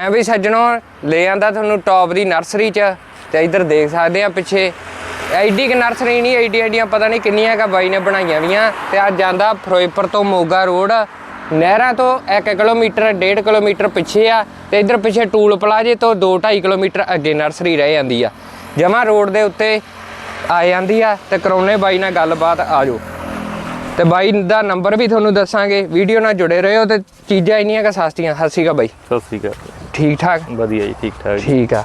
ਐ ਵੀ ਸੱਜਣੋ, ਲੈ ਆਂਦਾ ਤੁਹਾਨੂੰ ਟੌਪ ਦੀ ਨਰਸਰੀ ਚ ਤੇ ਇੱਧਰ ਦੇਖ ਸਕਦੇ ਆ ਪਿੱਛੇ। ਐਡੀ ਕਿ ਨਰਸਰੀ ਨਹੀਂ ਐਡੀ ਐਡੀਆਂ ਪਤਾ ਨਹੀਂ ਕਿੰਨੀਆਂ ਕਾ ਬਾਈ ਨੇ ਬਣਾਈਆਂ ਵੀਆਂ। ਤੇ ਅੱਜ ਜਾਂਦਾ ਫਿਰੋਜ਼ਪੁਰ ਤੋਂ ਮੋਗਾ ਰੋਡ। ਨਹਿਰਾਂ ਤੋਂ 1 ਕਿਲੋਮੀਟਰ 1.5 ਕਿਲੋਮੀਟਰ ਪਿੱਛੇ ਆ ਤੇ ਇੱਧਰ ਪਿੱਛੇ ਟੂਲ ਪਲਾਜੇ ਤੋਂ 2.5 ਕਿਲੋਮੀਟਰ ਅੱਗੇ ਨਰਸਰੀ ਰਹਿ ਜਾਂਦੀ ਆ। ਜਮਾ ਰੋਡ ਦੇ ਉੱਤੇ ਆ ਜਾਂਦੀ ਆ ਤੇ ਕਰੋਨੇ ਬਾਈ ਨਾਲ ਗੱਲਬਾਤ, ਆ ਜਾਓ। ਤੇ ਬਾਈ ਦਾ ਨੰਬਰ ਵੀ ਤੁਹਾਨੂੰ ਦੱਸਾਂਗੇ। ਵੀਡੀਓ ਨਾਲ ਜੁੜੇ ਰਹੋ ਤੇ ਚੀਜ਼ਾਂ ਇੰਨੀਆਂ ਕਿ ਸਸਤੀਆਂ। ਸਤਿ ਸ਼੍ਰੀ ਅਕਾਲ ਬਾਈ। ਸਤਿ ਸ੍ਰੀ ਅਕਾਲ। ਠੀਕ ਠਾਕ ਵਧੀਆ ਜੀ ਠੀਕ ਠਾਕ ਠੀਕ ਆ।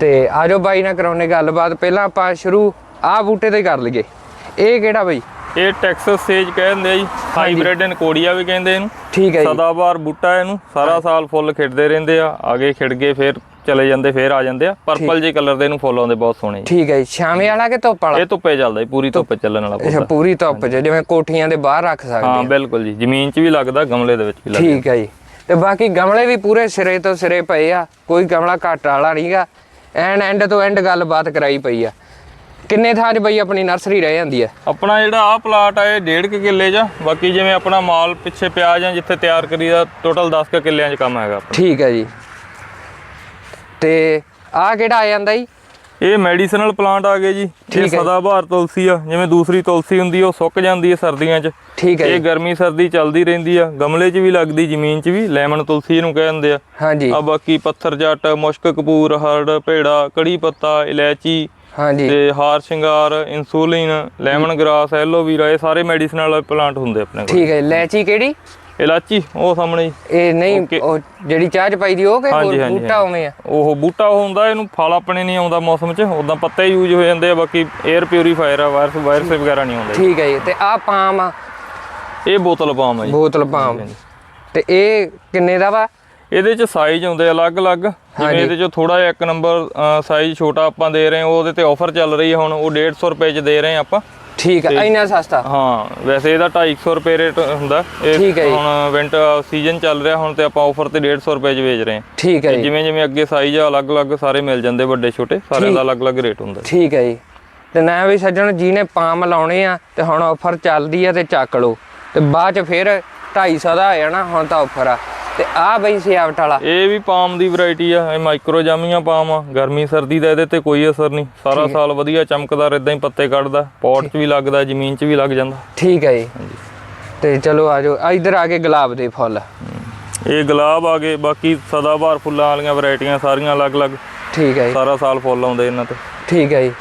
ਤੇ ਆਜੋ ਬਾਈ ਨਾਲ ਕਰਾਉਣੇ ਗੱਲਬਾਤ। ਪਹਿਲਾਂ ਆਪਾਂ ਸ਼ੁਰੂ ਆਹ ਬੂਟੇ ਤੇ ਕਰ ਲਈਏ। ਇਹ ਕਿਹੜਾ ਬਾਈ? ਇਹ ਟੈਕਸਸ ਸੇਜ ਕਹਿੰਦੇ ਆ ਜੀ। ਹਾਈਬ੍ਰਿਡ ਇਨਕੋਡੀਆ ਵੀ ਕਹਿੰਦੇ ਇਹਨੂੰ। ਠੀਕ ਹੈ ਜੀ। ਸਦਾਬਾਰ ਬੂਟਾ ਇਹਨੂੰ। ਸਾਰਾ ਸਾਲ ਫੁੱਲ ਖਿੜਦੇ ਰਹਿੰਦੇ ਆ। ਆਗੇ ਖਿੜ ਗਏ ਫਿਰ ਚਲੇ ਜਾਂਦੇ ਫਿਰ ਆ ਜਾਂਦੇ ਆ। ਪਰਪਲ ਜੇ ਕਲਰ ਦੇ ਇਹਨੂੰ ਫੁੱਲ ਆਉਂਦੇ ਬਹੁਤ ਸੋਹਣੇ ਜੀ। ਠੀਕ ਹੈ ਜੀ। ਛਾਵੇਂ ਵਾਲਾ ਕਿ ਧੁੱਪ ਵਾਲਾ? ਇਹ ਧੁੱਪੇ ਚੱਲਦਾ ਜੀ ਪੂਰੀ ਧੁੱਪ ਚੱਲਣ ਵਾਲਾ ਅੱਛਾ ਪੌਦਾ ਪੂਰੀ ਧੁੱਪ ਜਿਵੇਂ ਕੋਠੀਆਂ ਦੇ ਬਾਹਰ ਰੱਖ ਸਕਦੇ ਹਾਂ ਆ। ਬਿਲਕੁਲ ਜੀ। ਜ਼ਮੀਨ 'ਚ ਵੀ ਲੱਗਦਾ ਗਮਲੇ ਦੇ ਵਿੱਚ ਵੀ ਲੱਗਦਾ। ਠੀਕ ਹੈ ਜੀ। ਤੇ ਬਾਕੀ ਗਮਲੇ ਵੀ ਪੂਰੇ ਸਿਰੇ ਤੋਂ ਸਿਰੇ ਪਏ ਆ ਕੋਈ ਗਮਲਾ ਘੱਟ ਵਾਲਾ ਨਹੀਂਗਾ। ਐਨ ਐਂਡ ਤੋਂ ਐਂਡ ਗੱਲਬਾਤ ਕਰਾਈ ਪਈ ਆ। ਕਿੰਨੇ ਥਾਂ 'ਚ ਬਈ ਆਪਣੀ ਨਰਸਰੀ ਰਹਿ ਜਾਂਦੀ ਆ? ਆਪਣਾ ਜਿਹੜਾ ਆਹ ਪਲਾਟ ਆ ਇਹ ਡੇਢ ਕੁ ਕਿੱਲੇ 'ਚ ਆ। ਬਾਕੀ ਜਿਵੇਂ ਆਪਣਾ ਮਾਲ ਪਿੱਛੇ ਪਿਆ ਜਾਂ ਜਿੱਥੇ ਤਿਆਰ ਕਰੀਦਾ ਟੋਟਲ 10 ਕੁ ਕਿੱਲਿਆਂ 'ਚ ਕੰਮ ਹੈਗਾ ਠੀਕ ਹੈ ਜੀ। ਤੇ ਆਹ ਕਿਹੜਾ ਆ ਜਾਂਦਾ ਜੀ? ਇਹ ਮੈਡੀਸਨਲ ਪਲਾਂਟ ਆ ਗਏ ਜੀ। ਇਹ। ਸਦਾਬਹਾਰ ਤੁਲਸੀ ਆ। ਜਿਵੇਂ ਦੂਸਰੀ ਤੁਲਸੀ ਹੁੰਦੀ ਉਹ ਸੁੱਕ ਜਾਂਦੀ ਹੈ ਸਰਦੀਆਂ 'ਚ। ਠੀਕ ਹੈ ਇਹ ਗਰਮੀ ਸਰਦੀ ਚੱਲਦੀ ਰਹਿੰਦੀ ਆ। ਗਮਲੇ 'ਚ ਵੀ ਲੱਗਦੀ ਜ਼ਮੀਨ 'ਚ ਵੀ। ਲੈਮਨ ਤੁਲਸੀ ਇਹਨੂੰ ਕਹਿੰਦੇ ਆ। ਹਾਂਜੀ। ਆ ਬਾਕੀ ਪੱਥਰ ਜੱਟ ਮੁਸ਼ਕ ਕਪੂਰ ਹਰੜ ਭੇੜਾ ਕੜੀ ਪੱਤਾ ਇਲਾਇਚੀ ਹਾਂਜੀ। ਤੇ ਹਾਰ ਸ਼ਿੰਗਾਰ ਇਨਸੂਲਿਨ ਲੈਮਨ ਗ੍ਰਾਸ ਐਲੋਵੀਰਾ ਇਹ ਸਾਰੇ ਮੈਡੀਸਨਲ ਪਲਾਂਟ ਹੁੰਦੇ ਆਪਣੇ ਕੋਲ। ਠੀਕ ਹੈ ਲੈਚੀ ਕਿਹੜੀ? ਇਲਾਚੀ ਉਹ ਸਾਹਮਣੇ। ਇਹ ਨਹੀਂ. ਉਹ ਜਿਹੜੀ ਚਾਹ ਚ ਪਾਈ ਦੀ ਉਹ ਕਿ ਹੋਰ ਬੂਟਾ ਉਵੇਂ ਆ? ਉਹ ਬੂਟਾ ਉਹ ਹੁੰਦਾ ਇਹਨੂੰ ਫਲ ਆਪਣੇ ਨਹੀਂ ਆਉਂਦਾ ਮੌਸਮ 'ਚ ਉਦਾਂ ਪੱਤੇ ਯੂਜ਼ ਹੋ ਜਾਂਦੇ ਆ ਬਾਕੀ 에ਅਰ ਪਿਊਰੀਫਾਇਰ ਆ ਵਾਇਰਸ ਵਾਇਰਸ ਵਗੈਰਾ ਨਹੀਂ ਆਉਂਦੇ। ਠੀਕ ਹੈ ਜੀ ਤੇ ਆ ਪਾਮ ਆ। ਇਹ ਬੋਤਲ ਪਾਮ ਆ ਜੀ। ਬੋਤਲ ਪਾਮ। ਤੇ ਇਹ ਕਿੰਨੇ ਦਾ ਵਾ? ਇਹਦੇ 'ਚ ਸਾਈਜ਼ ਹੁੰਦੇ ਅਲੱਗ-ਅਲੱਗ। ਜਿਵੇਂ ਇਹਦੇ 'ਚ ਥੋੜਾ ਜਿਹਾ ਇੱਕ ਨੰਬਰ ਸਾਈਜ਼ ਛੋਟਾ ਆਪਾਂ ਦੇ ਰਹੇ ਹਾਂ ਉਹਦੇ ਤੇ ਆਫਰ ਚੱਲ ਰਹੀ ਹੈ ਹੁਣ ਉਹ 150 ਰੁਪਏ 'ਚ ਦੇ ਰਹੇ ਹਾਂ ਆਪਾਂ। ਠੀਕ ਹੈ ਇੰਨਾ ਸਸਤਾ? ਹਾਂ ਵੈਸੇ ਇਹਦਾ 250 ਰੁਪਏ ਰੇਟ ਹੁੰਦਾ। ਇਹ ਠੀਕ ਹੈ। ਹੁਣ ਵਿੰਟਰ ਸੀਜ਼ਨ ਚੱਲ ਰਿਹਾ ਹੁਣ ਤੇ ਆਪਾਂ ਆਫਰ ਤੇ 150 ਰੁਪਏ 'ਚ ਵੇਚ ਰਹੇ ਹਾਂ। ਠੀਕ ਹੈ ਜੀ। ਜਿਵੇਂ ਜਿਵੇਂ ਅੱਗੇ ਸਾਈਜ਼ ਆ ਅਲੱਗ-ਅਲੱਗ ਸਾਰੇ ਮਿਲ ਜਾਂਦੇ ਵੱਡੇ ਛੋਟੇ ਸਾਰਿਆਂ ਦਾ ਅਲੱਗ-ਅਲੱਗ ਰੇਟ ਹੁੰਦਾ। ਠੀਕ ਹੈ ਜੀ। ਤੇ ਨਾ ਵੀ ਸੱਜਣ ਜੀ ਨੇ ਪਾਮ ਲਾਉਣੇ ਆ ਤੇ ਹੁਣ ਆਫਰ ਚੱਲਦੀ ਆ ਤੇ ਚੱਕ ਲਓ। ਤੇ ਬਾਅਦ ਚ ਫਿਰ 250 ਦਾ ਆ ਜਾਣਾ ਹੁਣ ਤਾਂ ਆਫਰ ਆ। ਤੇ ਆ ਬਈ ਸਿਆਵਟ ਵਾਲਾ। ਇਹ ਵੀ ਪਾਮ ਦੀ ਵੈਰਾਈਟੀ ਆ ਇਹ ਮਾਈਕਰੋ ਜਾਮੀਆਂ ਪਾਮ ਆ। ਗਰਮੀ ਸਰਦੀ ਦਾ ਇਹਦੇ ਤੇ ਕੋਈ ਅਸਰ ਨਹੀਂ। ਸਾਰਾ ਸਾਲ ਵਧੀਆ ਚਮਕਦਾਰ ਇਦਾਂ ਹੀ ਪੱਤੇ ਕੱਢਦਾ ਪੌਟ 'ਚ ਵੀ ਲੱਗਦਾ ਜ਼ਮੀਨ 'ਚ ਵੀ ਲੱਗ ਜਾਂਦਾ। ਠੀਕ ਹੈ ਜੀ। ਤੇ ਚਲੋ ਆਜੋ ਇੱਧਰ ਆ ਕੇ ਗੁਲਾਬ ਦੇ ਫੁੱਲ। ਇਹ ਗੁਲਾਬ ਆ ਗਏ ਬਾਕੀ ਸਦਾਬਹਾਰ ਫੁੱਲਾਂ ਵਾਲੀਆਂ ਵੈਰਾਈਟੀਆਂ ਸਾਰੀਆਂ ਅਲੱਗ-ਅਲੱਗ। ਠੀਕ ਹੈ ਜੀ। ਸਾਰਾ ਸਾਲ ਫੁੱਲ ਆਉਂਦੇ ਇਹਨਾਂ ਤੇ। ਠੀਕ ਹੈ ਜੀ।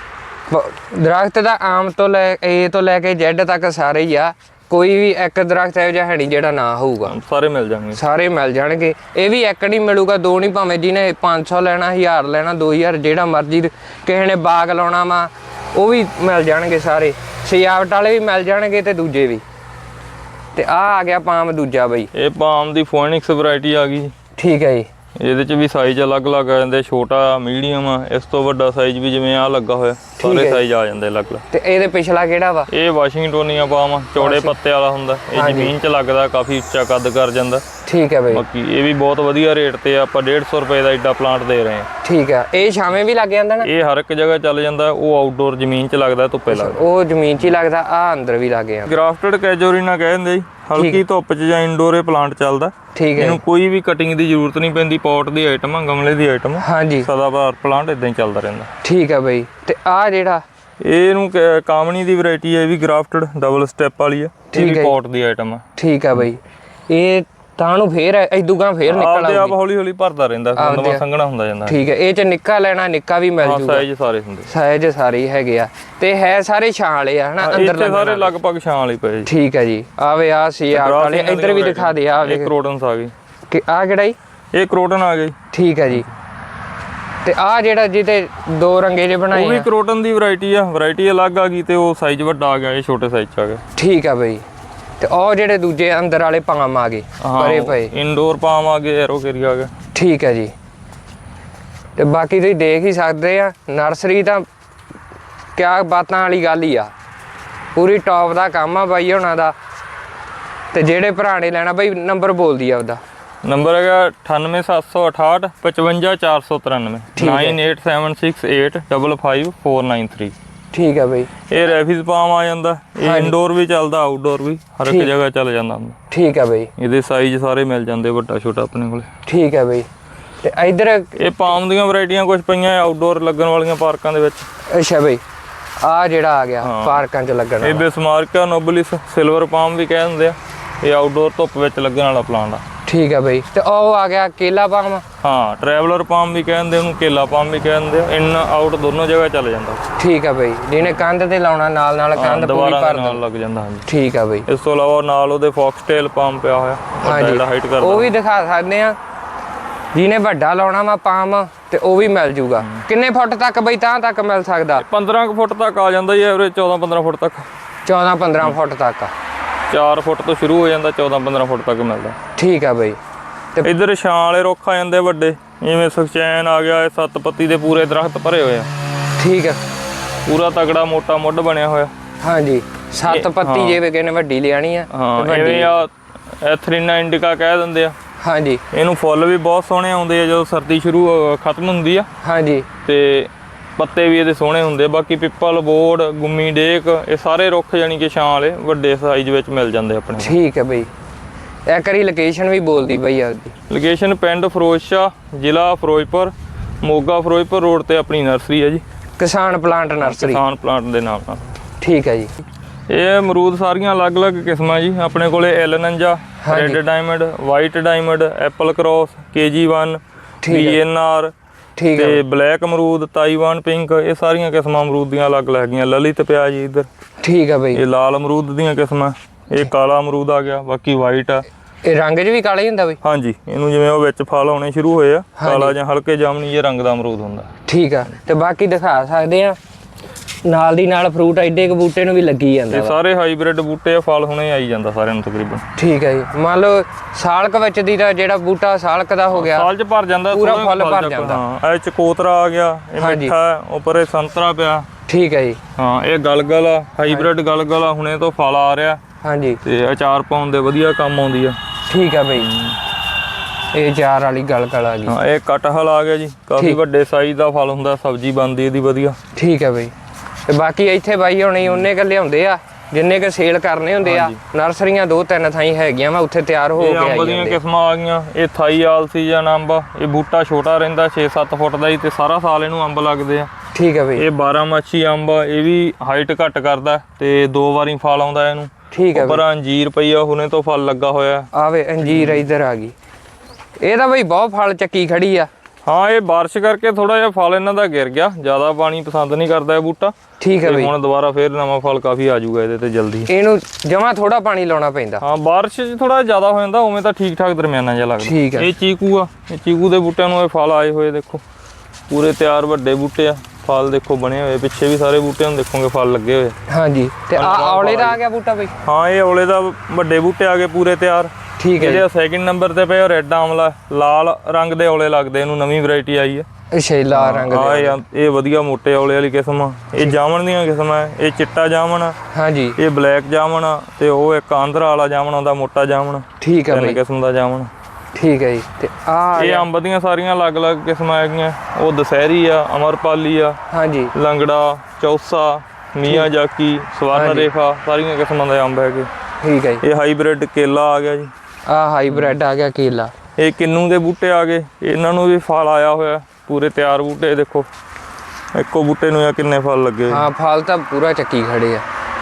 ਦਰਖਤ ਦਾ ਆਮ ਤੋਂ ਲੈ ਏ ਤੋਂ ਲੈ ਕੇ ਜ਼ੈਡ ਤੱਕ ਸਾਰੇ ਹੀ ਆ। ਕੋਈ ਵੀ ਇੱਕ ਦਰਖਤ ਇਹੋ ਜਿਹਾ ਹੈ ਨਹੀਂ ਜਿਹੜਾ ਨਾ ਹੋਊਗਾ। ਸਾਰੇ ਮਿਲ ਜਾਣਗੇ। ਸਾਰੇ ਮਿਲ ਜਾਣਗੇ। ਇਹ ਵੀ ਇੱਕ ਨਹੀਂ ਮਿਲੂਗਾ ਦੋ ਨਹੀਂ ਭਾਵੇਂ ਜਿਹਨੇ 500 ਲੈਣਾ 1000 ਲੈਣਾ 2000 ਜਿਹੜਾ ਮਰਜ਼ੀ ਕਿਸੇ ਨੇ ਬਾਗ ਲਾਉਣਾ ਵਾ ਉਹ ਵੀ ਮਿਲ ਜਾਣਗੇ ਸਾਰੇ। ਸਜਾਵਟ ਵਾਲੇ ਵੀ ਮਿਲ ਜਾਣਗੇ ਤੇ ਦੂਜੇ ਵੀ। ਤੇ ਆ ਆ ਗਿਆ ਪਾਮ ਦੂਜਾ ਬਈ। ਇਹ ਪਾਮ ਦੀ ਫੋਨਿਕਸ ਵੈਰਾਈਟੀ ਆ ਗਈ। ਠੀਕ ਹੈ ਜੀ। ਇਹਦੇ 'ਚ ਵੀ ਸਾਈਜ਼ ਅਲੱਗ-ਅਲੱਗ ਆ ਜਾਂਦੇ ਛੋਟਾ ਮੀਡੀਅਮ ਇਸ ਤੋਂ ਵੱਡਾ ਸਾਈਜ਼ ਵੀ ਜਿਵੇਂ ਆ ਲੱਗਾ ਹੋਇਆ। ਸਾਰੇ। ਸਾਈਜ਼ ਆ ਜਾਂਦੇ ਅਲੱਗ-ਅਲੱਗ ਤੇ ਇਹਦੇ ਪਿਛਲਾ ਕਿਹੜਾ ਵਾ? ਇਹ ਵਾਸ਼ਿੰਗਟੋਨੀਆ ਪਾਮ ਚੌੜੇ ਪੱਤੇ ਵਾਲਾ ਹੁੰਦਾ। ਇਹ ਜ਼ਮੀਨ 'ਚ ਲੱਗਦਾ ਕਾਫੀ ਉੱਚਾ ਕੱਦ ਕਰ ਜਾਂਦਾ। ਠੀਕ ਹੈ ਬਈ। ਬਾਕੀ ਇਹ ਵੀ ਬਹੁਤ ਵਧੀਆ ਰੇਟ ਤੇ ਆਪਾਂ 150 ਰੁਪਏ ਦਾ ਏਡਾ ਪਲਾਂਟ ਦੇ ਰਹੇ ਹਾਂ। ਠੀਕ ਹੈ। ਇਹ ਛਾਵੇਂ ਵੀ ਲੱਗ ਜਾਂਦਾ ਨਾ? ਇਹ ਹਰ ਇੱਕ ਜਗ੍ਹਾ ਚੱਲ ਜਾਂਦਾ ਉਹ ਆਊਟਡੋਰ ਜ਼ਮੀਨ 'ਚ ਲੱਗਦਾ ਧੁੱਪੇ ਲੱਗਦਾ। ਉਹ ਜ਼ਮੀਨ 'ਚ ਹੀ ਲੱਗਦਾ ਆ ਅੰਦਰ ਵੀ ਲੱਗ ਗਿਆ ਗ੍ਰਾਫਟਡ ਕੈਜੋਰੀਨਾ ਕਹਿੰਦੇ ਜੀ ਹਲਕੀ ਧੁੱਪ 'ਚ ਜਾਂ ਇੰਡੋਰੇ ਪਲਾਂਟ ਚੱਲਦਾ। ਠੀਕ ਹੈ। ਇਹਨੂੰ ਕੋਈ ਵੀ ਕਟਿੰਗ ਦੀ ਜ਼ਰੂਰਤ ਨਹੀਂ ਪੈਂਦੀ ਪੌਟ ਦੀ ਆਈਟਮ ਗਮਲੇ ਦੀ ਆਈਟਮ ਹਾਂਜੀ। ਸਦਾਬਹਾਰ ਪਲਾਂਟ ਇਦਾਂ ਹੀ ਚੱਲਦਾ ਰਹਿੰਦਾ। ਠੀਕ ਹੈ ਬਈ। ਤੇ ਆ ਜਿਹੜਾ ਇਹਨੂੰ ਕ- ਕਾਮਣੀ ਦੀ ਵੈਰਾਈਟੀ ਹੈ ਇਹ ਵੀ ਗ੍ਰਾਫਟਡ ਡਬਲ ਸਟੈਪ ਵਾਲੀ ਆ ਇਹ ਠੀਕ ਹੈ ਵੀ। ਪੌਟ ਦੀ ਆਈਟਮ ਆ। ਠੀਕ ਹੈ ਬਈ। ਇਹ ਤਾਂ ਨੂੰ ਫੇਰ ਇਦੂਗਾ ਫੇਰ ਨਿਕਲ ਆਪਦੇ ਆਪ ਆਉਂਦੀ ਹੌਲੀ ਹੌਲੀ ਭਰਦਾ ਰਹਿੰਦਾ ਆਪਦੇ ਨਵਾਂ ਆਪ। ਸੰਘਣਾ ਹੁੰਦਾ ਜਾਂਦਾ। ਠੀਕ ਹੈ ਇਹ ਚ ਨਿੱਕਾ ਲੈਣਾ ਨਿੱਕਾ ਵੀ ਮਿਲ ਹਾਂ ਜੂਗਾ। ਸਾਈਜ਼ ਸਾਰੇ ਹੁੰਦੇ। ਸਾਈਜ਼ ਸਾਰੇ ਹੀ ਹੈਗੇ ਆ। ਤੇ ਹੈ ਸਾਰੇ ਛਾਂ ਵਾਲੇ ਆ ਹਨਾ ਅੰਦਰ ਇੱਥੇ ਸਾਰੇ ਲਗਭਗ ਛਾਂ ਵਾਲੀ ਪਏ ਜੀ। ਠੀਕ ਹੈ ਜੀ। ਆਵੇ ਆ ਸੀ ਆ ਵਾਲੇ ਇੱਧਰ ਵੀ ਦਿਖਾ ਦੇ ਆ ਇਹ ਕਰੋਟਨਸ ਆ ਗਈ। ਕਿ ਆ ਕਿਹੜਾ ਜੀ? ਇਹ ਕਰੋਟਨ ਆ ਗਈ। ਠੀਕ ਹੈ ਜੀ। ਤੇ ਆ ਜਿਹੜਾ ਜਿਹਦੇ ਦੋ ਰੰਗੇ ਜੇ ਉਹ ਬਣਾਏ ਵੀ ਆ। ਕਰੋਟਨ ਦੀ ਵੈਰਾਈਟੀ ਆ ਵੈਰਾਈਟੀ ਅਲੱਗ ਆ ਗਈ ਤੇ ਉਹ ਸਾਈਜ਼ ਵੱਡਾ ਆ ਗਿਆ ਇਹ ਛੋਟੇ ਸਾਈਜ਼ ਚ ਆ ਗਿਆ। ਠੀਕ ਆ ਬਈ। ਤੇ ਉਹ ਜਿਹੜੇ ਦੂਜੇ ਅੰਦਰ ਵਾਲੇ ਪਾਮ ਆ ਗਏ ਪਰੇ ਪਏ। ਇਨਡੋਰ ਪਾਮ ਆ ਗਏ ਐਰੋ ਕੇਰੀ ਆ ਗਿਆ ਠੀਕ ਹੈ ਜੀ। ਤੇ ਬਾਕੀ ਤੁਸੀਂ ਦੇਖ ਹੀ ਸਕਦੇ ਆ ਨਰਸਰੀ ਤਾਂ ਕਿਆ ਬਾਤਾਂ ਵਾਲੀ ਗੱਲ ਹੀ ਆ। ਪੂਰੀ ਟੌਪ ਦਾ ਕੰਮ ਆ ਬਾਈ ਹੁਣਾਂ ਦਾ। ਤੇ ਜਿਹੜੇ ਭਰਾ ਨੇ ਲੈਣਾ ਬਾਈ ਨੰਬਰ ਬੋਲਦੀ ਆ ਉਹਦਾ। ਨੰਬਰ ਹੈਗਾ 98768 55793 9876855493 ਠੀਕ ਹੈ। ਬਾਈ। ਇਹ ਰੈਫਿਸ ਪਾਮ ਆ ਜਾਂਦਾ ਇਹ ਇਨਡੋਰ ਵੀ ਚੱਲਦਾ ਆਊਟਡੋਰ ਵੀ ਹਰ ਇੱਕ ਜਗ੍ਹਾ ਚੱਲ ਜਾਂਦਾ। ਠੀਕ ਹੈ ਬਾਈ। ਇਹਦੇ ਸਾਈਜ਼ ਸਾਰੇ ਮਿਲ ਜਾਂਦੇ ਵੱਡਾ ਛੋਟਾ ਆਪਣੇ ਕੋਲੇ। ਠੀਕ ਹੈ ਬਾਈ। ਤੇ ਇਧਰ ਇਹ ਪਾਮ ਦੀਆਂ ਵੈਰਾਈਟੀਆਂ ਕੁਝ ਪਈਆਂ ਆਊਟਡੋਰ ਲੱਗਣ ਵਾਲੀਆਂ ਪਾਰਕਾਂ ਦੇ ਵਿੱਚ। ਅੱਛਾ ਬਈ ਆ ਜਿਹੜਾ ਆ ਗਿਆ ਪਾਰਕਾਂ 'ਚ ਲੱਗਣ ਇਹ ਵਾਲਾ ਬਿਸਮਾਰਕਾ ਨੋਬਲਿਸ ਸਿਲਵਰ ਪਾਮ ਵੀ ਕਹਿ ਦਿੰਦੇ ਆ। ਇਹ ਆਊਟਡੋਰ ਧੁੱਪ ਵਿੱਚ ਲੱਗਣ ਵਾਲਾ ਪਲਾਂਟ ਆ। ਠੀਕ ਆ ਬਈ। ਤੇ ਉਹ ਆ ਗਿਆ ਕੇਲਾ ਪਾਮ ਹਾਂ ਟਰੈਵਲਰ ਪਾਮ ਵੀ ਕਹਿੰਦੇ ਉਹਨੂੰ ਕੇਲਾ ਪਾਮ ਵੀ ਕਹਿੰਦੇ। ਇਨ ਆਊਟ ਦੋਨੋਂ ਜਗ੍ਹਾ ਚੱਲ ਜਾਂਦਾ। ਠੀਕ ਆ ਬਈ। ਜਿਹਨੇ ਕੰਧ ਤੇ ਲਾਉਣਾ ਨਾਲ ਨਾਲ ਕੰਧ ਪੂਰੀ ਭਰ ਨਾਲ ਲੱਗ ਜਾਂਦਾ ਹਾਂਜੀ। ਠੀਕ ਆ ਬਈ। ਇਸ ਤੋਂ ਇਲਾਵਾ ਨਾਲ ਉਹਦੇ ਫੌਕਸਟੇਲ ਪਾਮ ਪਿਆ ਹੋਇਆ। ਹਾਂਜੀ। ਜਿਹੜਾ ਹਾਈਟ ਉਹ ਕਰਦਾ ਵੀ ਦਿਖਾ ਸਕਦੇ ਆ। ਜਿਹਨੇ ਵੱਡਾ ਲਾਉਣਾ ਵਾ ਪਾਮ ਤੇ ਉਹ ਵੀ ਮਿਲ ਜੂਗਾ। ਕਿੰਨੇ ਫੁੱਟ ਤੱਕ ਬਈ ਤਾਂ ਤੱਕ ਮਿਲ ਸਕਦਾ? 15 ਕੁ ਫੁੱਟ ਤੱਕ ਆ ਜਾਂਦਾ ਜੀ ਐਵਰੇਜ 14 15 ਫੁੱਟ ਤੱਕ। 14 15 ਫੁੱਟ ਤੱਕ। 4 ਫੁੱਟ ਤੋਂ ਸ਼ੁਰੂ ਹੋ ਜਾਂਦਾ 14 15 ਫੁੱਟ ਤੱਕ ਮਿਲਦਾ। ਠੀਕ ਆ ਬਈ। ਤੇ ਇੱਧਰ ਛਾਂ ਵਾਲੇ ਰੁੱਖ ਆ ਜਾਂਦੇ ਵੱਡੇ ਜਿਵੇਂ ਸੁਖਚੈਨ ਆ ਗਿਆ ਇਹ ਸੱਤ ਪੱਤੀ ਦੇ ਪੂਰੇ ਦਰਖਤ ਭਰੇ ਹੋਏ ਆ। ਠੀਕ ਆ। ਪੂਰਾ ਤਗੜਾ ਮੋਟਾ ਮੁੱਢ ਬਣਿਆ ਹੋਇਆ। ਹਾਂਜੀ ਸੱਤ ਪੱਤੀ ਜੇ ਵੇ ਨੇ ਵੱਡੀ ਲਿਆਣੀ ਆ ਹਾਂ ਐਵੇਂ ਆ ਐਥਰੀਨਾ ਇੰਡੀਕਾ ਕਹਿ ਦਿੰਦੇ ਆ। ਹਾਂਜੀ। ਇਹਨੂੰ ਫੁੱਲ ਵੀ ਬਹੁਤ ਸੋਹਣੇ ਆਉਂਦੇ ਆ ਜਦੋਂ ਸਰਦੀ ਸ਼ੁਰੂ ਖਤਮ ਹੁੰਦੀ ਆ। ਹਾਂਜੀ। ਤੇ ਪੱਤੇ ਵੀ ਇਹਦੇ ਸੋਹਣੇ ਹੁੰਦੇ ਬਾਕੀ ਪਿੱਪਲ ਬੋੜ ਗੁੰਮੀ ਡੇਕ ਇਹ ਸਾਰੇ ਰੁੱਖ ਯਾਨੀ ਕਿ ਛਾਂ ਵਾਲੇ ਵੱਡੇ ਸਾਈਜ਼ ਵਿੱਚ ਮਿਲ ਜਾਂਦੇ ਆਪਣੇ ਠੀਕ ਹੈ ਬਈ। ਇਹ ਕਰੀ ਲੋਕੇਸ਼ਨ ਵੀ ਬੋਲਦੀ ਬਈ ਆਪਦੀ ਲੋਕੇਸ਼ਨ ਪਿੰਡ ਫਿਰੋਜ਼ਸ਼ਾ ਜ਼ਿਲ੍ਹਾ ਫਿਰੋਜ਼ਪੁਰ ਮੋਗਾ ਫਿਰੋਜ਼ਪੁਰ ਰੋਡ ਤੇ ਆਪਣੀ ਨਰਸਰੀ ਹੈ ਜੀ। ਕਿਸਾਨ ਪਲਾਂਟ ਨਰਸਰੀ ਕਿਸਾਨ ਪਲਾਂਟ ਦੇ ਨਾਮ ਨਾਲ। ਠੀਕ ਹੈ ਜੀ। ਇਹ ਅਮਰੂਦ ਸਾਰੀਆਂ ਅਲੱਗ-ਅਲੱਗ ਕਿਸਮਾਂ ਜੀ। ਆਪਣੇ ਕੋਲੇ ਐਲਨੰਜਾ red diamond white diamond apple cross KG1 ਠੀਕ ਹੈ। BNR ਠੀਕ ਹੈ ਤੇ ਬਲੈਕ ਅਮਰੂਦ ਤਾਈਵਾਨ ਪਿੰਕ ਇਹ ਸਾਰੀਆਂ ਕਿਸਮਾਂ ਅਮਰੂਦ ਦੀਆਂ ਅਲੱਗ-ਅਲੱਗ ਹੈਗੀਆਂ। ਲਲਿਤ ਪਿਆ ਜੀ ਇੱਧਰ। ਠੀਕ ਹੈ ਬਈ। ਇਹ ਲਾਲ ਅਮਰੂਦ ਦੀਆਂ ਕਿਸਮਾਂ ਇਹ ਕਾਲਾ ਅਮਰੂਦ ਆ ਗਿਆ ਬਾਕੀ ਵਾਈਟ ਆ। ਇਹ ਰੰਗ 'ਚ ਵੀ ਕਾਲਾ ਹੀ ਹੁੰਦਾ ਬਈ। ਹਾਂਜੀ ਇਹਨੂੰ ਜਿਵੇਂ ਉਹ ਵਿੱਚ ਫਲ ਆਉਣੇ ਸ਼ੁਰੂ ਹੋਏ ਆ ਕਾਲਾ ਜਾਂ ਹਲਕੇ ਜਾਮਨੀ ਜਿਹੇ ਰੰਗ ਦਾ ਅਮਰੂਦ ਹੁੰਦਾ। ਠੀਕ ਆ ਤੇ ਬਾਕੀ ਦਿਖਾ ਸਕਦੇ ਆ ਨਾਲ ਦੀ ਨਾਲ ਫਰੂਟ ਐਡੇ ਕੁ ਬੂਟੇ ਨੂੰ ਵੀ ਲੱਗੀ ਜਾਂਦਾ ਇਹ ਵਾ। ਸਾਰੇ ਹਾਈਬ੍ਰਿਡ ਬੂਟੇ ਆ ਫਲ ਹੁਣੇ ਆਈ ਜਾਂਦਾ ਸਾਰਿਆਂ ਨੂੰ ਤਕਰੀਬਨ। ਠੀਕ ਹੈ ਜੀ। ਮੰਨ ਲਓ ਸਾਲਕ ਵਿੱਚ ਦੀ ਦਾ ਜਿਹੜਾ ਬੂਟਾ ਸਾਲਕ ਦਾ ਹੋ ਗਿਆ ਸਾਲ ਚ ਭਰ ਜਾਂਦਾ ਪੂਰਾ ਥੋੜ੍ਹਾ ਫਲ ਭਰ ਜਾਂਦਾ। ਹਾਂ ਇਹ ਚਕੋਤਰਾ ਆ ਗਿਆ ਇਹ ਹਾਂਜੀ। ਮਿੱਠਾ ਹੈ ਉੱਪਰ ਇਹ ਸੰਤਰਾ ਪਿਆ। ਠੀਕ ਹੈ ਜੀ। ਹਾਂ ਇਹ ਗਲਗਲ ਆ ਹਾਈਬ੍ਰਿਡ ਗਲਗਲ ਆ ਹੁਣੇ ਤੋਂ ਫਲ ਆ ਰਿਹਾ। ਹਾਂਜੀ। ਤੇ ਅਚਾਰ ਪਾਉਣ ਦੇ ਵਧੀਆ ਕੰਮ ਆਉਂਦੀ ਆ। ਠੀਕ ਹੈ ਬਈ। ਇਹ ਚਾਰ ਵਾਲੀ ਗੱਲ ਗੱਲ ਆ ਗਈ। ਹਾਂ ਇਹ ਕਟਹਲ ਆ ਗਿਆ ਜੀ ਕਾਫੀ। ਵੱਡੇ ਸਾਈਜ਼ ਦਾ ਫਲ ਹੁੰਦਾ ਸਬਜ਼ੀ ਬਣਦੀ ਇਹਦੀ ਵਧੀਆ। ਠੀਕ ਹੈ ਬਈ। ਤੇ ਬਾਕੀ ਇੱਥੇ ਬਾਈ ਹੁਣੀ ਉਹਨੇ ਕ ਲਿਆਉਂਦੇ ਆ ਜਿੰਨੇ ਕ ਸੇਲ ਕਰਨੇ ਹੁੰਦੇ ਆ ਨਰਸਰੀਆਂ ਦੋ ਤਿੰਨ ਥਾਈਂ ਹੈਗੀਆਂ ਵਾ ਉੱਥੇ ਤਿਆਰ ਹੋ ਇਹ ਕੇ ਆਈ ਅੰਬ ਦੀਆਂ ਕਿਸਮਾਂ ਆ ਗਈਆਂ ਇਹ ਥਾਈ ਆਲਸੀ ਜਾਂ ਅੰਬ। ਇਹ ਬੂਟਾ ਛੋਟਾ ਰਹਿੰਦਾ 6-7 ਫੁੱਟ ਦਾ ਹੀ ਤੇ ਸਾਰਾ ਸਾਲ ਇਹਨੂੰ ਅੰਬ ਲੱਗਦੇ ਆ। ਠੀਕ ਹੈ ਬਈ। ਇਹ 12 ਮੱਛੀ ਅੰਬ ਇਹ ਵੀ ਹਾਈਟ ਘੱਟ ਕਰਦਾ ਤੇ ਦੋ ਵਾਰੀ ਫਲ ਆਉਂਦਾ ਇਹਨੂੰ। ਠੀਕ ਹੈ ਉੱਪਰ ਅੰਜੀਰ ਪਈ ਆ ਹੁਣੇ ਤੋਂ ਫਲ ਲੱਗਾ ਹੋਇਆ। ਆਵੇ ਅੰਜੀਰ ਇੱਧਰ ਆ ਗਈ। ਇਹ ਤਾਂ ਬਈ ਬਹੁਤ ਫਲ ਚੱਕੀ ਖੜੀ ਆ। ਹਾਂ ਇਹ ਬਾਰਿਸ਼ ਕਰਕੇ ਥੋੜਾ ਜਿਹਾ ਫਲ ਇਹਨਾਂ ਦਾ ਗਿਰ ਗਿਆ। ਜ਼ਿਆਦਾ ਪਾਣੀ ਪਸੰਦ ਨਹੀਂ ਕਰਦਾ ਇਹ ਬੂਟਾ। ਠੀਕ ਹੈ ਬਈ। ਹੁਣ ਦੁਬਾਰਾ ਫੇਰ ਨਵਾਂ ਫਲ ਕਾਫੀ ਆ ਜਾਊਗਾ ਇਹਦੇ ਤੇ ਜਲਦੀ। ਇਹਨੂੰ ਜਮਾ ਥੋੜਾ ਪਾਣੀ ਲਾਉਣਾ ਪੈਂਦਾ। ਹਾਂ ਬਾਰਿਸ਼ 'ਚ ਥੋੜਾ ਜ਼ਿਆਦਾ ਹੋ ਜਾਂਦਾ ਉਵੇਂ ਤਾਂ ਠੀਕ ਠਾਕ ਦਰਮਿਆਨਾ ਜਿਹਾ ਲੱਗਦਾ। ਠੀਕ ਹੈ। ਇਹ ਚੀਕੂ ਆ ਇਹ ਚੀਕੂ ਦੇ ਬੂਟਿਆਂ ਨੂੰ ਇਹ ਫਲ ਆਏ ਹੋਏ ਦੇਖੋ। ਪੂਰੇ ਤਿਆਰ ਵੱਡੇ ਬੂਟੇ ਆ। ਫਲ ਦੇਖੋ ਬਣੇ ਹੋਏ ਪਿੱਛੇ ਵੀ ਸਾਰੇ ਬੂਟਿਆਂ ਨੂੰ ਦੇਖੋਗੇ ਫਲ ਲੱਗੇ ਹੋਏ। ਹਾਂਜੀ। ਤੇ ਆ ਔਲੇ ਦਾ ਆ ਗਿਆ ਬੂਟਾ ਬਈ? ਹਾਂ ਇਹ ਔਲੇ ਦਾ ਵੱਡੇ ਬੂਟੇ ਆ ਗਏ ਪੂਰੇ ਤਿਆਰ। ਠੀਕ ਹੈ ਜਿਹੜੇ ਸੈਕਿੰਡ ਨੰਬਰ ਤੇ ਪਏ ਉਹ ਰੈੱਡ ਆਮਲਾ ਲਾਲ ਰੰਗ ਦੇ ਔਲੇ ਲੱਗਦੇ ਇਹਨੂੰ ਨਵੀਂ ਵੈਰਾਈਟੀ ਆਈ ਹੈ। ਅੱਛਾ ਲਾਲ ਰੰਗ ਆ ਦੇ ਇਹ ਇਹ ਵਧੀਆ ਮੋਟੇ ਔਲੇ ਵਾਲੀ ਕਿਸਮ ਆ। ਇਹ ਜਾਮਣ ਦੀਆਂ ਕਿਸਮਾਂ ਆ। ਇਹ ਚਿੱਟਾ ਜਾਮਣ ਆ। ਹਾਂਜੀ ਇਹ ਬਲੈਕ ਜਾਮਣ ਆ ਤੇ ਉਹ ਇੱਕ ਆਂਧਰਾ ਵਾਲਾ ਜਾਮਣ ਆਉਂਦਾ ਮੋਟਾ ਜਾਮਣ ਠੀਕ ਹੈ ਬਈ। ਕਿਸਮ ਦਾ ਜਾਮਣ ਠੀਕ ਹੈ ਜੀ ਤੇ ਆ ਇਹ ਅੰਬ ਦੀਆਂ ਸਾਰੀਆਂ ਅਲੱਗ-ਅਲੱਗ ਕਿਸਮਾਂ ਹੈਗੀਆਂ। ਉਹ ਦਸਹਿਰੀ ਆ ਅਮਰਪਾਲੀ ਆ ਹਾਂਜੀ ਲੰਗੜਾ ਚੌਸਾ ਮੀਆਂ ਜਾਕੀ ਸਵਰਨ ਰੇਖਾ ਸਾਰੀਆਂ ਕਿਸਮਾਂ ਦੇ ਅੰਬ ਹੈਗੇ। ਠੀਕ ਹੈ ਜੀ। ਇਹ ਹਾਈਬ੍ਰਿਡ ਕੇਲਾ ਆ ਗਿਆ ਜੀ। ਆ ਹਾਈਬ੍ਰਿਡ ਆ ਗਿਆ ਕੇਲਾ। ਇਹ ਕਿੰਨੂ ਦੇ ਬੂਟੇ ਆ ਗਏ? ਇਹਨਾਂ ਨੂੰ ਵੀ ਫਲ ਆਇਆ ਹੋਇਆ ਪੂਰੇ ਤਿਆਰ ਬੂਟੇ ਦੇਖੋ। ਇੱਕੋ ਬੂਟੇ ਨੂੰ ਆ ਕਿੰਨੇ ਫਲ ਲੱਗੇ? ਹਾਂ ਫਲ ਤਾਂ ਪੂਰਾ ਚੱਕੀ ਖੜੇ ਆ।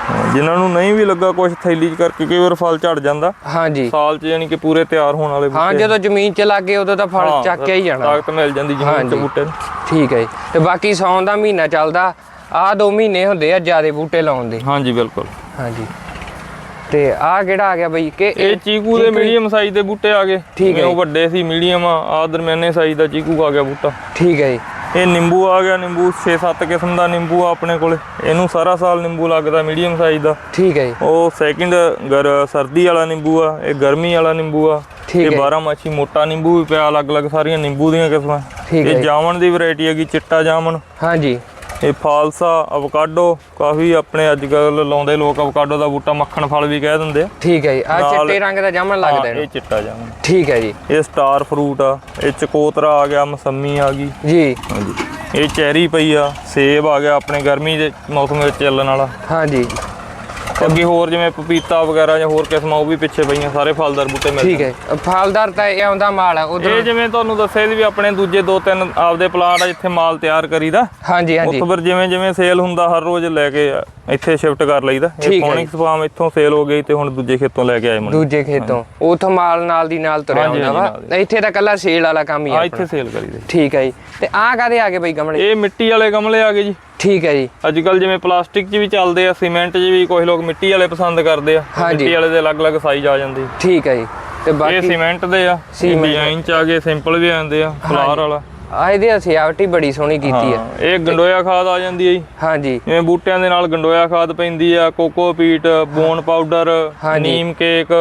ਹਾਂ, ਜਿਨ੍ਹਾਂ ਨੂੰ ਨਹੀਂ ਵੀ ਲੱਗਾ ਕੁਝ ਥੈਲੀ 'ਚ ਕਰਕੇ ਕਈ ਵਾਰ ਫਲ ਝੜ ਜਾਂਦਾ। ਹਾਂਜੀ। ਸਾਲ 'ਚ ਯਾਨੀ ਕਿ ਪੂਰੇ ਤਿਆਰ ਹੋਣ ਵਾਲੇ ਹਾਂ ਬੂਟੇ। ਜਦੋਂ ਜ਼ਮੀਨ 'ਚ ਲੱਗੇ ਉਦੋਂ ਤਾਂ ਫਲ ਹਾਂ, ਚੱਕ ਕੇ ਹੀ ਜਾਣਾ। ਤਾਕਤ ਮਿਲ ਜਾਂਦੀ ਜਿਵੇਂ ਹਾਂਜੀ। ਬੂਟੇ ਨੂੰ। ਠੀਕ ਹੈ ਜੀ। ਤੇ ਬਾਕੀ ਸੌਣ ਦਾ ਮਹੀਨਾ ਚੱਲਦਾ। ਆ ਦੋ ਮਹੀਨੇ ਹੁੰਦੇ ਆ ਜਿਆਦੇ ਬੂਟੇ ਲਾਉਣ ਦੇ। ਹਾਂਜੀ ਬਿਲਕੁਲ। ਹਾਂਜੀ। ਤੇ ਆ ਕਿਹੜਾ ਆ ਗਿਆ ਬਈ? ਕਿ ਇਹ ਚੀਕੂ ਦੇ ਮੀਡੀਅਮ ਸਾਈਜ਼ ਦੇ ਬੂਟੇ ਆ ਗਏ। ਠੀਕ ਹੈ ਉਹ ਵੱਡੇ ਸੀ ਮੀਡੀਅਮ ਆ ਆਹ ਦਰਮਿਆਨੇ ਸਾਈਜ਼ ਦਾ ਚੀਕੂ ਆ ਗਿਆ ਬੂਟਾ। ਠੀਕ ਹੈ ਜੀ। ਇਹ ਨਿੰਬੂ ਆ ਗਿਆ ਨਿੰਬੂ 6-7 ਕਿਸਮ ਦਾ ਨਿੰਬੂ ਆ ਆਪਣੇ ਕੋਲੇ। ਇਹਨੂੰ ਸਾਰਾ ਸਾਲ ਨਿੰਬੂ ਲੱਗਦਾ ਮੀਡੀਅਮ ਸਾਈਜ਼ ਦਾ। ਠੀਕ ਹੈ ਜੀ। ਉਹ ਸੈਕਿੰਡ ਗਰ ਸਰਦੀ ਵਾਲਾ ਨਿੰਬੂ ਆ ਇਹ ਗਰਮੀ ਵਾਲਾ ਨਿੰਬੂ ਆ। ਇਹ ਹੈ। 12 ਮਾਛੀ ਮੋਟਾ ਨਿੰਬੂ ਵੀ ਪਿਆ ਅਲੱਗ-ਅਲੱਗ ਸਾਰੀਆਂ ਨਿੰਬੂ ਦੀਆਂ ਕਿਸਮਾਂ। ਇਹ। ਜਾਮਣ ਦੀ ਵੈਰਾਈਟੀ ਹੈਗੀ ਚਿੱਟਾ ਜਾਮਣ। ਹਾਂਜੀ। ਇਹ ਫਾਲਸਾ ਅਵੋਕਾਡੋ ਕਾਫੀ ਆਪਣੇ ਅੱਜ ਕੱਲ ਲਾਉਂਦੇ ਲੋਕ ਅਵੋਕਾਡੋ ਦਾ ਬੂਟਾ ਮੱਖਣ ਫਲ ਵੀ ਕਹਿ ਦਿੰਦੇ ਆ। ਠੀਕ ਹੈ ਜੀ। ਆ ਨਾਲ- ਚਿੱਟੇ ਰੰਗ ਦਾ ਜਾਮਣ ਲੱਗਦਾ ਹਾਂ, ਇਹਨੂੰ। ਇਹ ਚਿੱਟਾ ਜਾਮਣ। ਠੀਕ ਹੈ ਜੀ। ਇਹ ਸਟਾਰ ਫਰੂਟ ਆ ਇਹ ਚਕੋਤਰਾ ਆ ਗਿਆ ਮਸੰਮੀ ਆ ਗਈ। ਜੀ। ਹਾਂਜੀ। ਇਹ ਚੈਰੀ ਪਈ ਆ ਸੇਬ ਆ ਗਿਆ ਆਪਣੇ ਗਰਮੀ ਦੇ ਮੌਸਮ ਵਿੱਚ ਚੱਲਣ ਵਾਲਾ। ਹਾਂਜੀ ਅੱਗੇ ਹੋਰ ਜਿਵੇਂ ਪਪੀਤਾ ਵਗੈਰਾ ਜਾਂ ਹੋਰ ਕਿਸਮਾਂ ਉਹ ਵੀ ਪਿੱਛੇ ਪਈਆਂ ਸਾਰੇ ਫਲਦਾਰ ਬੂਟੇ ਮਿਲ ਠੀਕ ਹੈ। ਫਲਦਾਰ ਤਾਂ ਇਹ ਆਉਂਦਾ ਮਾਲ ਆ ਉਧਰ ਇਹ ਜਿਵੇਂ ਤੁਹਾਨੂੰ ਦੱਸਿਆ ਸੀ ਵੀ ਆਪਣੇ ਦੂਜੇ ਦੋ ਤਿੰਨ ਆਪਦੇ ਪਲਾਂਟ ਆ ਜਿੱਥੇ ਮਾਲ ਤਿਆਰ ਕਰੀਦਾ। ਹਾਂਜੀ ਹਾਂਜੀ। ਉੱਥੋਂ ਫਿਰ ਜਿਵੇਂ ਜਿਵੇਂ ਸੇਲ ਹੁੰਦਾ ਹਰ ਰੋਜ਼ ਲੈ ਕੇ ਇੱਥੇ ਸ਼ਿਫਟ ਕਰ ਲਈਦਾ। ਠੀਕ ਇਹ ਹੈ ਫੋਨਿਕਸ ਫਾਰਮ ਇੱਥੋਂ ਸੇਲ ਹੋ ਗਈ ਤੇ ਹੁਣ ਦੂਜੇ ਖੇਤੋਂ ਲੈ ਕੇ ਆਏ ਮੁੰਡੇ। ਦੂਜੇ ਖੇਤੋਂ। ਉਥੋਂ ਮਾਲ ਨਾਲ ਦੀ ਨਾਲ ਤੁਰਿਆ ਹਾਂਜੀ, ਹੁੰਦਾ ਹਾਂਜੀ, ਵਾ ਇੱਥੇ ਤਾਂ ਕੱਲਾ ਸੇਲ ਵਾਲਾ ਕੰਮ ਹੀ ਆ ਆ ਇੱਥੇ ਸੇਲ ਕਰੀਦੇ ਠੀਕ ਹੈ ਜੀ। ਤੇ ਆਹ ਕਾਦੇ ਆ ਗਏ ਬਈ ਗਮਲੇ? ਇਹ ਮਿੱਟੀ ਵਾਲੇ ਗਮਲੇ ਆ ਗਏ ਜੀ। ਠੀਕ ਹੈ ਜੀ। ਅੱਜ ਕੱਲ ਜਿਵੇਂ ਪਲਾਸਟਿਕ 'ਚ ਵੀ ਚੱਲਦੇ ਆ ਸੀਮੈਂਟ 'ਚ ਵੀ ਕੁਝ ਲੋਕ ਮਿੱਟੀ ਵਾਲੇ ਪਸੰਦ ਕਰਦੇ ਆ। ਹਾਂਜੀ। ਮਿੱਟੀ ਵਾਲੇ ਦੇ ਅਲੱਗ-ਅਲੱਗ ਸਾਈਜ਼ ਆ ਜਾਂਦੇ। ਠੀਕ ਹੈ ਜੀ। ਤੇ ਇਹ ਬਾਕੀ ਸੀਮੈਂਟ ਦੇ ਆ। ਸੀਮੈਂਟ। ਡਿਜ਼ਾਈਨ 'ਚ ਆ ਗਏ ਸਿੰਪਲ ਵੀ ਆਉਂਦੇ ਆ ਫਲਾਰ ਵਾਲਾ। ਆ ਇਹਦੀ ਸਜਾਵਟੀ ਬੜੀ ਸੋਹਣੀ ਕੀਤੀ ਆ। ਇਹ ਗੰਡੋਇਆ ਖਾਦ ਆ ਜਾਂਦੀ ਹੈ ਜੀ। ਹਾਂਜੀ। ਜਿਵੇਂ ਬੂਟਿਆਂ ਦੇ ਨਾਲ ਗੰਡੋਇਆ ਖਾਦ ਪੈਂਦੀ ਆ cocopeat bone powder. Neem cake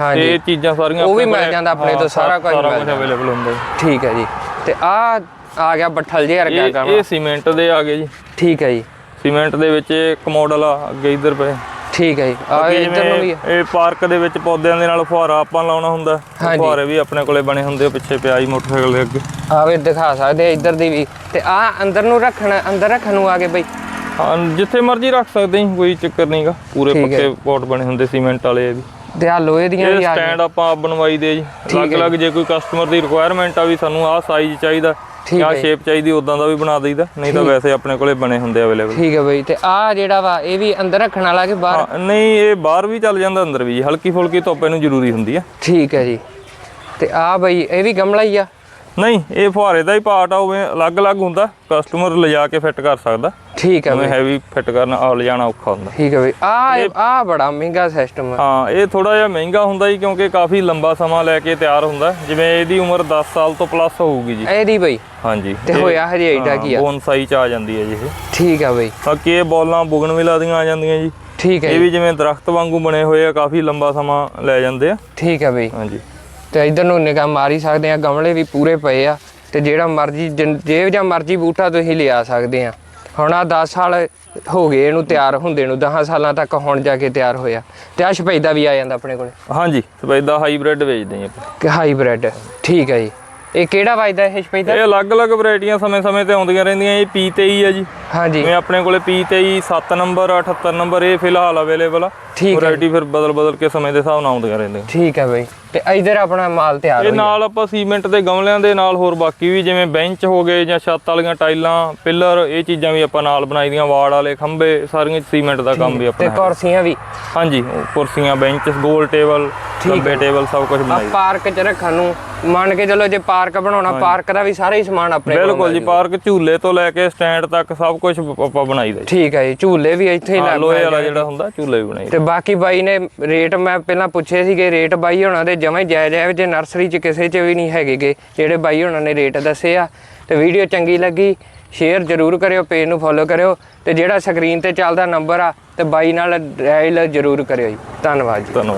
ਹਾਂਜੀ। ਇਹ ਚੀਜ਼ਾਂ ਸਾਰੀਆਂ ਉਹ ਵੀ ਮਿਲ ਜਾਂਦਾ ਆਪਣੇ ਤੋਂ ਸਾਰਾ ਕੁਝ। ਅਵੇਲੇਬਲ ਹੁੰਦਾ ਠੀਕ ਹੈ ਜੀ। ਤੇ ਆ ਆ ਗਿਆ ਬੱਠਲ ਜੇ ਵਰਗਾ ਕੰਮ ਇਹ ਸੀਮੈਂਟ ਦੇ ਆ ਗਏ ਜੀ। ਠੀਕ ਹੈ ਜੀ। ਸੀਮੈਂਟ ਦੇ ਵਿੱਚ ਇੱਕ ਮਾਡਲ ਆ ਅੱਗੇ ਇੱਧਰ ਪਏ। ਠੀਕ ਹੈ ਜੀ। ਆ ਬਾਕੀ ਇੱਧਰ ਨੂੰ ਵੀ ਜਿਵੇਂ ਇਹ ਪਾਰਕ ਦੇ ਵਿੱਚ ਪੌਦਿਆਂ ਦੇ ਨਾਲ ਫੁਹਾਰਾ ਆਪਾਂ ਲਾਉਣਾ ਹੁੰਦਾ। ਹਾਂਜੀ। ਫੁਹਾਰੇ ਵੀ ਆਪਣੇ ਕੋਲੇ ਬਣੇ ਹੁੰਦੇ ਆ ਪਿੱਛੇ ਪਿਆ ਜੀ ਮੋਟਰਸਾਈਕਲ ਦੇ ਅੱਗੇ। ਆਵੇ ਦਿਖਾ ਸਕਦੇ ਆ ਇੱਧਰ ਦੀ ਵੀ। ਤੇ ਆ ਅੰਦਰ ਨੂੰ ਰੱਖਣ ਅੰਦਰ ਰੱਖਣ ਨੂੰ ਆ ਗਏ ਬਈ। ਹਾਂ ਜਿੱਥੇ ਮਰਜ਼ੀ ਰੱਖ ਸਕਦੇ ਜੀ ਕੋਈ ਚੱਕਰ ਨਹੀਂਗਾ ਪੂਰੇ ਠੀਕ ਹੈ। ਪੱਕੇ ਪੋਟ ਬਣੇ ਹੁੰਦੇ ਸੀਮੈਂਟ ਵਾਲੇ ਵੀ। ਤੇ ਆ ਲੋਹੇ ਦੀਆਂ ਇਹ ਵੀ ਆ ਸਟੈਂਡ ਆਪਾਂ ਆਪ ਬਣਵਾਈ ਦੇ ਜੀ। ਠੀਕ ਹੈ ਅਲੱਗ-ਅਲੱਗ ਜੇ। ਕੋਈ ਕਸਟਮਰ ਦੀ ਰਿਕੁਆਇਰਮੈਂਟ ਆ ਵੀ ਸਾਨੂੰ ਆਹ ਸਾਈਜ਼ ਚਾਹੀਦਾ। ਹੈ। ਸ਼ੇਪ ਚਾਹੀਦੀ ਉਦਾਂ ਦਾ ਵੀ ਬਣਾ ਦਈਦਾ ਨਹੀਂ ਤਾਂ ਵੈਸੇ ਆਪਣੇ ਕੋਲੇ ਬਣੇ ਹੁੰਦੇ ਅਵੇਲੇਬਲ ਠੀਕ ਹੈ ਬਈ ਤੇ ਆ ਜਿਹੜਾ ਵਾ ਇਹ ਵੀ ਅੰਦਰ ਰੱਖਣ ਵਾਲਾ ਕਿ ਬਾਹਰ? ਨਹੀਂ ਇਹ ਬਾਹਰ ਵੀ ਚੱਲ ਜਾਂਦਾ ਅੰਦਰ ਵੀ ਹਲਕੀ ਫੁਲਕੀ ਧੁੱਪ ਇਹਨੂੰ ਜ਼ਰੂਰੀ ਹੁੰਦੀ ਆ। ਠੀਕ ਹੈ ਜੀ। ਤੇ ਆ ਬਈ ਇਹ ਵੀ ਗਮਲਾ ਹੀ ਆ? ਨਹੀਂ ਇਹ ਫੁਹਾਰੇ ਦਾ ਹੀ ਪਾਰਟ ਆ ਉਵੇਂ ਅਲੱਗ-ਅਲੱਗ ਹੁੰਦਾ ਕਸਟਮਰ ਲਿਜਾ ਕੇ ਫਿੱਟ ਕਰ ਸਕਦਾ। ਠੀਕ ਹੈ ਬਈ। ਹੈਵੀ ਫਿੱਟ ਕਰਨਾ ਆ ਲਿਜਾਣਾ ਔਖਾ ਹੁੰਦਾ। ਠੀਕ ਹੈ ਬਈ। ਆ ਆ ਬੜਾ ਮਹਿੰਗਾ ਸਿਸਟਮ ਆ। ਹਾਂ ਇਹ ਥੋੜਾ ਜਿਹਾ ਮਹਿੰਗਾ ਹੁੰਦਾ ਜੀ ਕਿਉਂਕਿ ਕਾਫੀ ਲੰਬਾ ਸਮਾਂ ਲੈ ਕੇ ਤਿਆਰ ਹੁੰਦਾ। ਜਿਵੇਂ ਇਹਦੀ ਉਮਰ 10 ਸਾਲ ਤੋਂ ਪਲੱਸ ਹੋਊਗੀ ਜੀ। ਇਹਦੀ ਬਈ। ਹਾਂਜੀ। ਤੇ ਹੋਇਆ ਹਜੇ ਏਡਾ ਕੀ ਆ? ਬੋਨਸਾਈ ਚ ਆ ਜਾਂਦੀ ਹੈ ਜੀ ਇਹ। ਠੀਕ ਆ ਬਈ। ਬਾਕੀ ਇਹ ਬੋਲਾਂ ਬੁਗਨਵਿਲਾ ਦੀਆਂ ਆ ਜਾਂਦੀਆਂ ਜੀ। ਠੀਕ ਹੈ ਇਹ ਵੀ ਜਿਵੇਂ ਦਰਖਤ ਵਾਂਗੂ ਬਣੇ ਹੋਏ ਆ ਕਾਫੀ ਲੰਬਾ ਸਮਾਂ ਲੈ ਜਾਂਦੇ ਆ। ਠੀਕ ਹੈ ਬਈ। ਹਾਂਜੀ। ਤੇ ਇਧਰ ਨੂੰ ਨਿਗਾਹ ਮਾਰੀ ਸਕਦੇ ਆ ਗਮਲੇ ਵੀ ਪੂਰੇ ਪਏ ਆ। ਤੇ ਜਿਹੜਾ ਮਰਜ਼ੀ ਜੇ ਜਾਂ ਮਰਜ਼ੀ ਬੂਟਾ ਤੁਸੀਂ ਲਿਆ ਸਕਦੇ ਆ। ਹੁਣ ਆ 10 ਸਾਲ ਹੋ ਗਏ ਇਹਨੂੰ ਤਿਆਰ ਹੁੰਦੇ ਨੂੰ 10 ਸਾਲਾਂ ਤੱਕ ਹੁਣ ਜਾ ਕੇ ਤਿਆਰ ਹੋਇਆ। ਤੇ ਆ ਸ਼ਪੈਦਾ ਵੀ ਆ ਜਾਂਦਾ ਆਪਣੇ ਕੋਲੇ। ਹਾਂਜੀ ਸਫੈਦਾ ਹਾਈਬ੍ਰਿਡ ਵੇਚਦੇ ਆ ਕਿ ਹਾਈਬ੍ਰਿਡ ਠੀਕ ਹੈ ਜੀ। ਇਹ ਕਿਹੜਾ ਵੱਜਦਾ ਇਹ ਸ਼ਪੈਦਾ? ਇਹ ਅਲੱਗ-ਅਲੱਗ ਵੈਰਾਈਟੀਆਂ ਸਮੇਂ-ਸਮੇਂ ਤੇ ਆਉਂਦੀਆਂ ਰਹਿੰਦੀਆਂ ਇਹ P23 ਆ ਜੀ। ਹਾਂਜੀ। ਜਿਵੇਂ ਆਪਣੇ ਕੋਲੇ P23 7 ਨੰਬਰ 78 ਨੰਬਰ ਇਹ ਫਿਲਹਾਲ ਅਵੇਲੇਬਲ ਆ। ਠੀਕ ਹੈ ਵੈਰਾਈਟੀ ਫਿਰ ਬਦਲ-ਬਦਲ ਕੇ ਸਮੇਂ ਦੇ ਹਿਸਾਬ ਨਾਲ ਆਉਂਦੀਆਂ ਰਹਿੰਦੀਆਂ। ਠੀਕ ਹੈ ਬਈ। ਤੇ ਇਧਰ ਆਪਣਾ ਮਾਲ ਤਿਆਰ ਇਹ ਹੋ। ਨਾਲ ਆਪਾਂ ਸੀਮੈਂਟ ਦੇ ਗਮਲਿਆਂ ਦੇ ਨਾਲ ਹੋਰ ਬਾਕੀ ਵੀ ਜਿਵੇਂ ਬੈਂਚ ਹੋ ਗਏ ਜਾਂ ਛੱਤ ਵਾਲੀਆਂ ਟਾਈਲਾਂ ਪਿੱਲਰ ਇਹ ਚੀਜ਼ਾਂ ਵੀ ਆਪਾਂ ਨਾਲ ਬਣਾਈ ਦੀਆਂ ਵਾੜ ਵਾਲੇ ਖੰਭੇ ਸਾਰੀਆਂ ਸੀਮੈਂਟ ਦਾ ਕੰਮ ਵੀ ਤੇ ਆਪਣਾ ਹੈ। ਕੁਰਸੀਆਂ ਵੀ। ਹਾਂਜੀ ਕੁਰਸੀਆਂ ਬੈਂਚ ਗੋਲ ਟੇਬਲ ਲੰਬੇ ਟੇਬਲ ਸਭ ਕੁਝ ਆ ਬਣਾਈ। ਪਾਰਕ ਚ ਰੱਖਣ ਨੂੰ ਮੰਨ ਕੇ ਚਲੋ ਜੇ ਪਾਰਕ ਬਣਾਉਣਾ ਪਾਰਕ ਦਾ ਵੀ ਸਾਰਾ ਹੀ ਸਮਾਨ ਆਪਣੇ ਕੋਲ ਬਿਲਕੁਲ ਜੀ ਪਾਰਕ ਝੂਲੇ ਤੋਂ ਲੈ ਕੇ ਸਟੈਂਡ ਤੱਕ ਸਭ ਕੁਝ ਆਪਾਂ ਬਣਾਈਦਾ ਠੀਕ ਹੈ ਜੀ ਝੂਲੇ ਵੀ ਇੱਥੇ ਹੀ ਹਾਂ, ਲੱਗ ਲੋਹੇ ਵਾਲਾ ਜਿਹੜਾ ਹੁੰਦਾ ਝੂਲੇ ਵੀ ਬਣਾਈ ਤੇ ਬਾਕੀ ਬਾਈ ਨੇ ਰੇਟ ਮੈਂ ਪਹਿਲਾਂ ਪੁੱਛੇ ਸੀਗੇ, ਰੇਟ ਬਾਈ ਹੋਣਾ ਦੇ ਜਮਾਂ ਹੀ ਜਾਇਜ਼ ਹੈ ਜੇ ਨਰਸਰੀ 'ਚ ਕਿਸੇ 'ਚ ਵੀ ਨਹੀਂ ਹੈਗੇਗੇ, ਜਿਹੜੇ ਬਾਈ ਹੋਣਾ ਨੇ ਰੇਟ ਦੱਸੇ ਆ। ਤੇ ਵੀਡੀਓ ਚੰਗੀ ਲੱਗੀ ਸ਼ੇਅਰ ਜ਼ਰੂਰ ਕਰਿਓ ਪੇਜ ਨੂੰ ਫੋਲੋ ਕਰਿਓ, ਤੇ ਜਿਹੜਾ ਸਕਰੀਨ ਤੇ ਚੱਲਦਾ ਨੰਬਰ ਆ, ਤੇ ਬਾਈ ਨਾਲ ਡਾਇਲ ਜ਼ਰੂਰ ਕਰਿਓ ਜੀ। ਧੰਨਵਾਦ ਜੀ। ਧੰਨਵਾਦ।